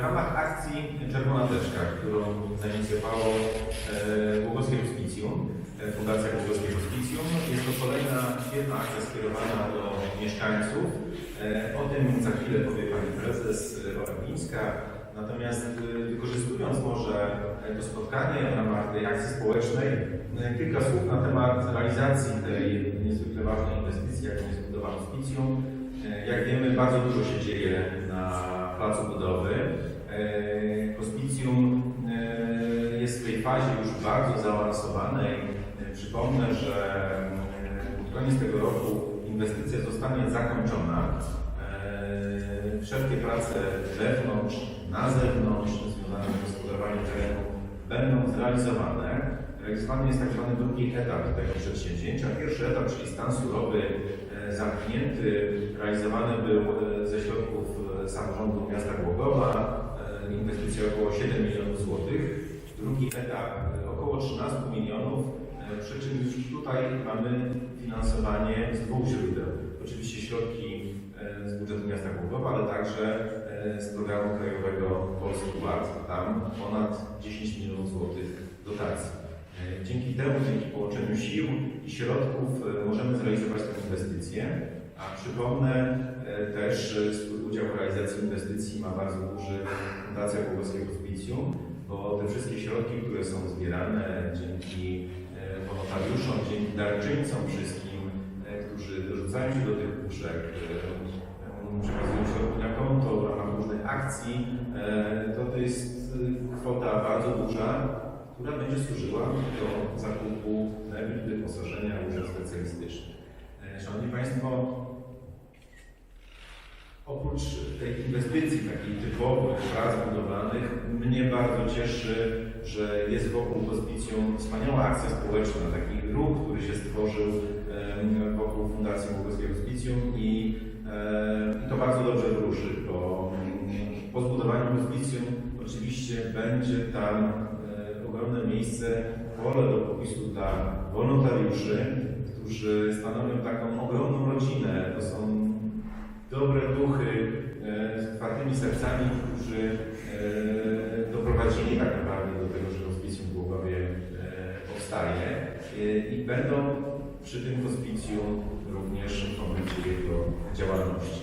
W ramach akcji Czerwona Teczka, którą zainicjowało e, Głogowskie Hospicjum, e, Fundacja Głogowskie Hospicjum, jest to kolejna świetna akcja skierowana do mieszkańców. E, O tym za chwilę powie Pani Prezes e, Orapińska. Natomiast e, wykorzystując może e, to spotkanie w ramach tej akcji społecznej, e, kilka słów na temat realizacji tej niezwykle ważnej inwestycji, jaką jest budowa hospicjum. E, Jak wiemy, bardzo dużo się dzieje na placu budowy. E, Hospicjum e, jest w tej fazie już bardzo zaawansowanej. E, Przypomnę, że pod koniec tego roku inwestycja zostanie zakończona. Wszelkie prace wewnątrz, na zewnątrz związane z gospodarowaniem terenu będą zrealizowane. Realizowany jest tak zwany drugi etap tego przedsięwzięcia. Pierwszy etap, czyli stan surowy, e, zamknięty, realizowany był e, ze środków e, samorządu miasta Głogowa. Inwestycja około 7 milionów złotych. Drugi etap około 13 milionów, przy czym już tutaj mamy finansowanie z dwóch źródeł. Oczywiście środki z budżetu miasta Głogowa, ale także z programu krajowego Polski Ład. Tam ponad 10 milionów złotych dotacji. E, Dzięki temu, dzięki połączeniu sił i środków e, możemy zrealizować tę inwestycję. A przypomnę e, też, że swój udział w realizacji inwestycji ma bardzo duży Fundacja Głogowskiego Hospicjum, bo te wszystkie środki, które są zbierane dzięki e, wolontariuszom, dzięki darczyńcom wszystkim, e, którzy dorzucają się do tych puszek, e, e, przekazują środki na konto w ramach różnych akcji, e, to to jest e, kwota bardzo duża, która będzie służyła do zakupu mebli, wyposażenia łóżek specjalistycznych. E, Szanowni Państwo, oprócz tej inwestycji takiej typowych prac budowlanych, mnie bardzo cieszy, że jest wokół hospicjum wspaniała akcja społeczna, taki ruch, który się stworzył wokół Fundacji Bogowskiego Hospicjum i, i to bardzo dobrze wróży, bo po zbudowaniu hospicjum oczywiście będzie tam ogromne miejsce, pole do popisu dla wolontariuszy, którzy stanowią taką ogromną rodzinę. To są dobre duchy e, z otwartymi sercami, którzy e, doprowadzili tak naprawdę do tego, że hospicjum w Głogowie e, powstaje e, i będą przy tym hospicjum również informować jego działalności.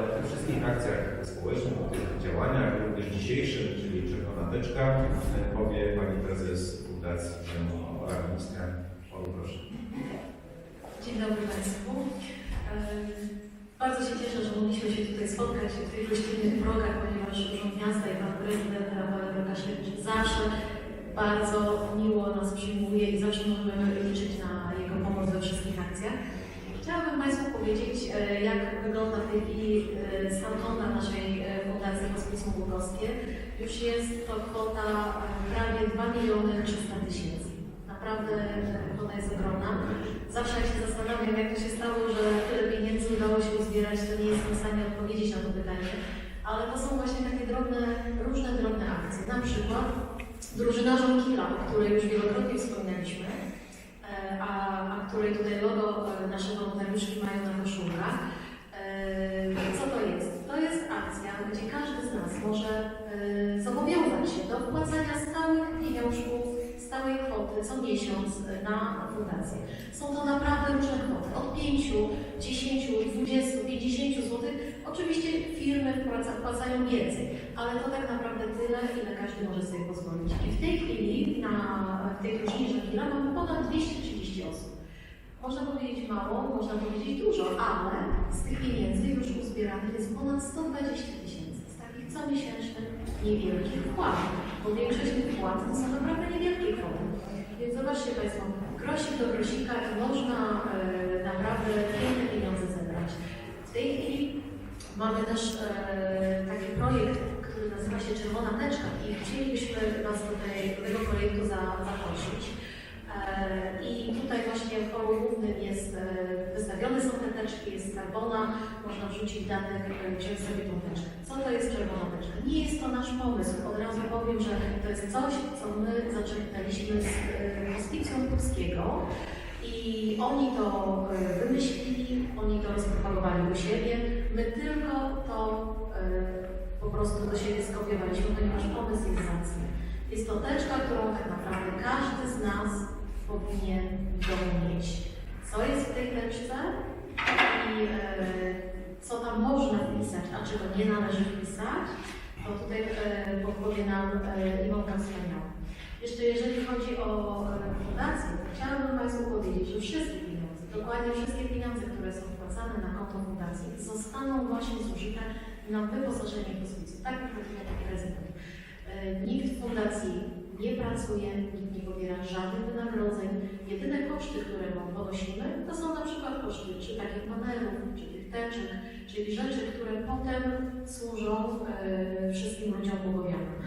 O tych wszystkich akcjach społecznych, o tych działaniach, również dzisiejszym, czyli Czerwona Teczka, e, powie Pani Prezes Fundacji Orawińska. Olu, proszę. Dzień dobry Państwu. Em, Bardzo się cieszę, że mogliśmy się tutaj spotkać w tych gościnnych progach, ponieważ Urząd Miasta i Pan Prezydent Rafael Rokaszewicz zawsze bardzo miło nas przyjmuje i zawsze możemy liczyć na jego pomoc we wszystkich akcjach. Chciałabym Państwu powiedzieć, e, jak wygląda w tej chwili e, stan naszej e, Fundacji Hospicjum Łukowskie. Już jest to kwota prawie 2 miliony 300 tysięcy. Naprawdę kwota jest ogromna. Zawsze jak się zastanawiam, jak to się stało, że tyle pieniędzy udało się uzbierać, to nie jestem w stanie odpowiedzieć na to pytanie. Ale to są właśnie takie drobne, różne drobne akcje. Na przykład drużyna Żonkila, o której już wielokrotnie wspominaliśmy, e, a, a której tutaj logo e, nasze wolontariuszki mają na koszulkach. E, Co to jest? To jest akcja, gdzie każdy z nas może e, zobowiązać się do wpłacania stałych pieniążków, stałej kwoty co miesiąc e, na fundację. Są to naprawdę różne kwoty, od 5, 10, 20, 50 zł. Oczywiście firmy wpłaca- wpłacają więcej, ale to tak naprawdę tyle, ile każdy może sobie pozwolić. I w tej chwili na w tej drużynie Żakila mamy ponad 230 osób. Można powiedzieć mało, można powiedzieć dużo, ale z tych pieniędzy już uzbieranych jest ponad 120 tysięcy. Z takich comiesięcznych niewielkich wpłat, bo większość tych wpłat to są naprawdę niewielkie kwoty. Więc zobaczcie Państwo, grosik do grosika można e, naprawdę piękne pieniądze zebrać. W tej chwili mamy też e, taki projekt, który nazywa się Czerwona Teczka i chcielibyśmy Was tej, do tego projektu za, zaprosić. E, I tutaj właśnie w głównym jest, e, wystawione są te teczki, jest karbona, można wrzucić e, wziąć sobie tą teczkę. Co to jest czerwona teczka? Nie jest to nasz pomysł. Od razu powiem, że to jest coś, co my zaczerpnęliśmy z e, hospicjum Kurskiego i oni to wymyślili, oni to rozpropagowali u siebie. My tylko to po prostu do siebie skopiowaliśmy, ponieważ pomysł jest zacny. Jest to teczka, którą tak naprawdę każdy z nas powinien mieć. Co jest w tej teczce i e, co tam można wpisać, a czego nie należy wpisać, to tutaj e, podpowie nam e, Iwonka Wspaniała. Jeszcze jeżeli chodzi o fundację, chciałabym Państwu powiedzieć, że wszystkie pieniądze, dokładnie wszystkie pieniądze, które są wpłacane na konto fundacji, zostaną właśnie zużyte na wyposażenie hospicjum. Tak jak powiedział Pan Prezydent. E, Nikt w fundacji nie pracuje, nikt nie pobiera żadnych wynagrodzeń. Jedyne koszty, które ponosimy, to są na przykład koszty czy takich panelów, czy tych teczek, czyli rzeczy, które potem służą e, wszystkim ludziom pogowianym.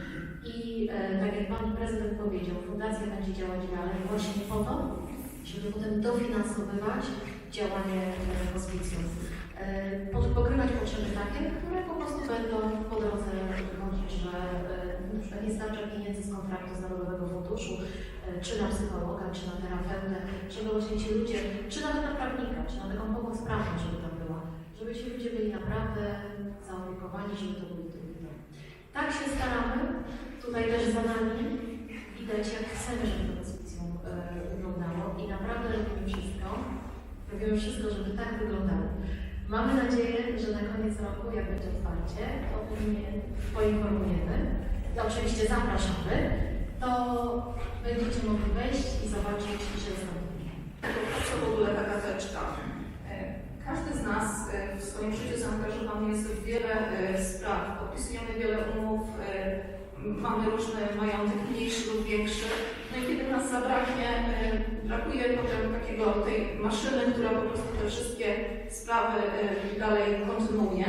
I e, tak jak Pan Prezydent powiedział, fundacja będzie działać dalej właśnie po to, żeby potem dofinansowywać działanie e, hospicjum. E, pokrywać potrzeby takie, które po prostu będą po drodze wychodzić, że starcza pieniędzy z kontraktu z Narodowego Funduszu, e, czy na psychologa, czy na terapeutę, żeby właśnie ci ludzie, czy nawet na prawnika, czy na taką pomoc prawną, żeby tam była, żeby ci ludzie byli naprawdę zaopiekowani, żeby to byli drugi. Tak się staramy, tutaj też za nami widać, jak chcemy, żeby to hospicjum e, wyglądało i naprawdę robimy wszystko, robimy wszystko, żeby tak wyglądało. Mamy nadzieję, że na koniec roku, jak będzie otwarcie, to pewnie poinformujemy. Oczywiście zapraszamy, to będziecie mogli wejść i zobaczyć, że tam. Po co w ogóle taka teczka? E, Każdy z nas e, w swoim życiu zaangażowany jest w wiele e, spraw. Podpisujemy wiele umów, mamy różny majątek, mniejszy lub większy. No i kiedy nas zabraknie, brakuje potem takiego, tej maszyny, która po prostu te wszystkie sprawy dalej kontynuuje.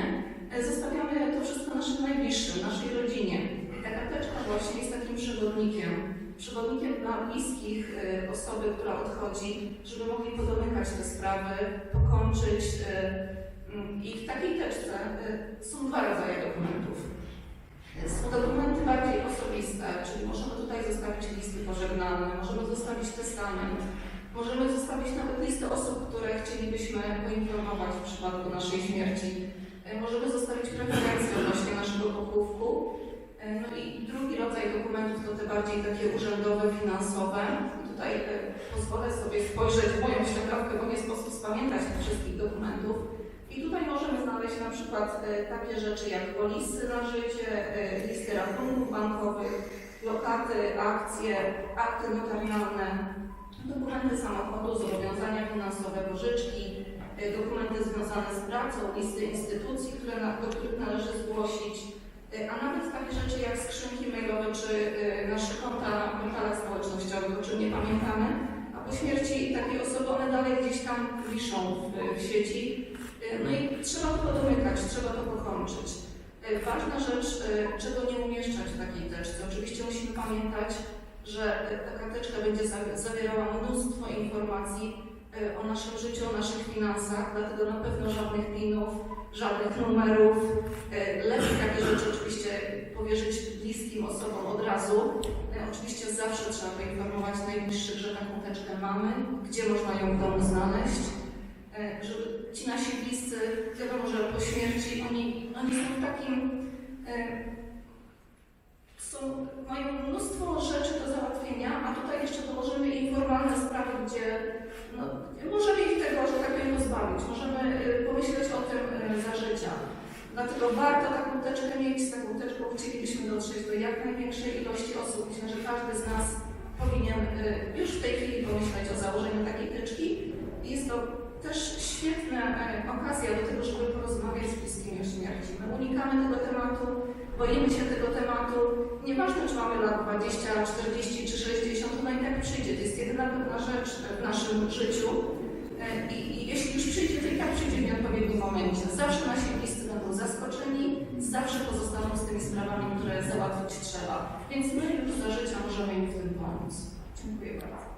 Zostawiamy to wszystko naszym najbliższym, naszej rodzinie. I taka teczka właśnie jest takim przewodnikiem przewodnikiem dla bliskich y, osoby, która odchodzi, żeby mogli podomykać te sprawy, pokończyć. y, mm, I w takiej teczce y, są dwa rodzaje dokumentów. Są dokumenty bardziej osobiste, czyli możemy tutaj zostawić listy pożegnalne, możemy zostawić testament, możemy zostawić nawet listy osób, które chcielibyśmy poinformować w przypadku naszej śmierci. Możemy zostawić preferencje odnośnie naszego pochówku. E, No i drugi rodzaj dokumentów to te bardziej takie urzędowe, finansowe. Tutaj e, pozwolę sobie spojrzeć w moją ściągawkę, bo nie sposób spamiętać wszystkich dokumentów. I tutaj możemy znaleźć na przykład e, takie rzeczy jak polisy na życie, listy rachunków bankowych, lokaty, akcje, akty notarialne, dokumenty samochodu, zobowiązania finansowe, pożyczki, dokumenty związane z pracą, listy instytucji, które do których należy zgłosić, A nawet takie rzeczy jak skrzynki mailowe czy y, nasze konta na portalach społecznościowych, o czym nie pamiętamy, a po śmierci takiej osoby one dalej gdzieś tam wiszą w, w sieci. Y, No i trzeba to domykać, trzeba to pokończyć. Y, Ważna rzecz, y, czego nie umieszczać w takiej teczce. Oczywiście musimy pamiętać, że y, taka teczka będzie za- zawierała mnóstwo informacji y, o naszym życiu, o naszych finansach, dlatego na pewno żadnych pinów, żadnych numerów. E, Lepiej takie rzeczy oczywiście powierzyć bliskim osobom od razu. E, Oczywiście zawsze trzeba poinformować najbliższych, że taką teczkę mamy, gdzie można ją w domu znaleźć, żeby ci nasi bliscy, wiadomo, że po śmierci oni, oni są w takim, są, mają mnóstwo rzeczy do załatwienia, a tutaj jeszcze dołożymy im formalne sprawy, gdzie no, możemy ich tego, że tak powiem, pozbawić. Możemy y, pomyśleć o tym y, za życia. Dlatego warto taką teczkę mieć. Z taką teczką chcielibyśmy dotrzeć do jak największej ilości osób. Myślę, że każdy z nas powinien y, już w tej chwili pomyśleć o założeniu takiej teczki. Jest to też świetna okazja do tego, żeby porozmawiać z bliskimi śmierci. My unikamy tego tematu, boimy się tego tematu. Nieważne, czy mamy lat 20, 40 czy 60, ona i tak przyjdzie. To jest jedyna rzecz w naszym życiu. E, I, I jeśli już przyjdzie, to i tak przyjdzie w nieodpowiednim momencie. Zawsze nasi bliscy będą zaskoczeni, zawsze pozostaną z tymi sprawami, które załatwić trzeba. Więc my już za życia możemy im w tym pomóc. Dziękuję bardzo.